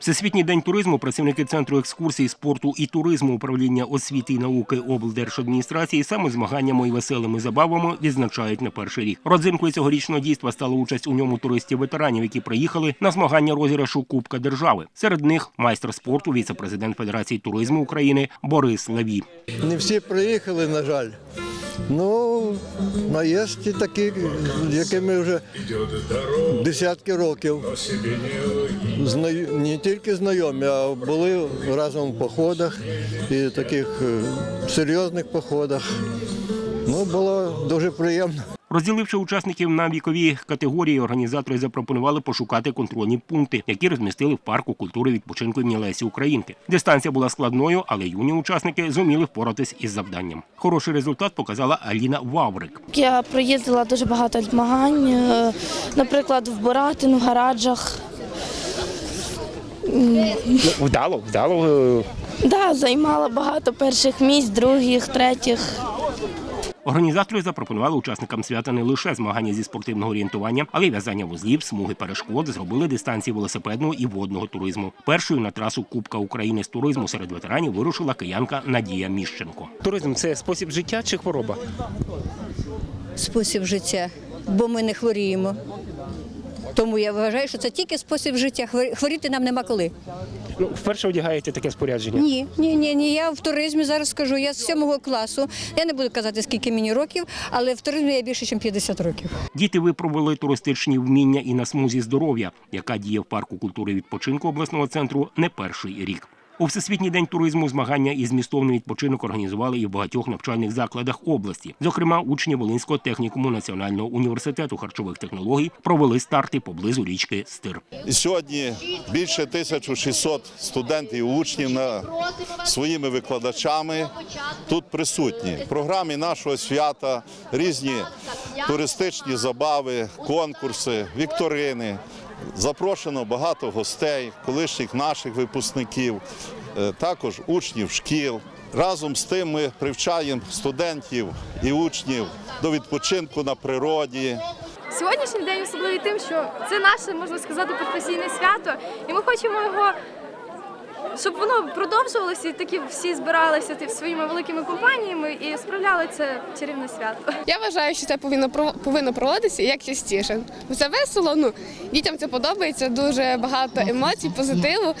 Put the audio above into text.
Всесвітній день туризму працівники центру екскурсій, спорту і туризму управління освіти і науки облдержадміністрації саме змаганнями і веселими забавами відзначають на перший рік. Родзинкою цьогорічного дійства стала участь у ньому туристів-ветеранів, які приїхали на змагання розіграшу Кубка держави. Серед них майстер спорту, віце-президент Федерації туризму України Борис Леві. Не всі приїхали, на жаль. Ну, а є такі, якими вже десятки років. Не тільки знайомі, а були разом в походах і таких е, серйозних походах. Ну, було дуже приємно. Розділивши учасників на вікові категорії, організатори запропонували пошукати контрольні пункти, які розмістили в парку культури відпочинку імені Лесі Українки. Дистанція була складною, але юні учасники зуміли впоратись із завданням. Хороший результат показала Аліна Ваврик. Я проїздила дуже багато змагань, е, наприклад, в Боратину, в гараджах. Вдало, вдало. Да, займала багато перших місць, других, третіх. Організатори запропонували учасникам свята не лише змагання зі спортивного орієнтування, але й в'язання вузлів, смуги перешкод, зробили дистанції велосипедного і водного туризму. Першою на трасу Кубка України з туризму серед ветеранів вирушила киянка Надія Міщенко. Туризм це спосіб життя чи хвороба? спосіб життя, бо ми не хворіємо. Тому я вважаю, що це тільки спосіб життя. Хвор- Хворіти нам нема коли. Ну, вперше одягаєте таке спорядження. Ні, ні, ні, ні. Я в туризмі зараз скажу. Я з сьомого класу. Я не буду казати, скільки мені років, але в туризмі я більше, ніж 50 років. Діти випробували туристичні вміння і на смузі здоров'я, яка діє в парку культури відпочинку обласного центру не перший рік. У всесвітній день туризму змагання із змістовний відпочинок організували і в багатьох навчальних закладах області. Зокрема, учні Волинського технікуму Національного університету харчових технологій провели старти поблизу річки Стир. Сьогодні більше 1600 студентів і учнів на, своїми викладачами тут присутні. В програмі нашого свята різні туристичні забави, конкурси, вікторини. Запрошено багато гостей, колишніх наших випускників, е, також учнів шкіл. Разом з тим ми привчаємо студентів і учнів до відпочинку на природі, Сьогоднішній день особливий тим, що це наше, можна сказати, професійне свято, і ми хочемо його, щоб воно продовжувалося, і такі всі збиралися ти- своїми великими компаніями і справляли це чарівне свято. Я вважаю, що це повинно повинно проводитися як частіше. Це весело. Ну дітям це подобається. Дуже багато емоцій, позитиву.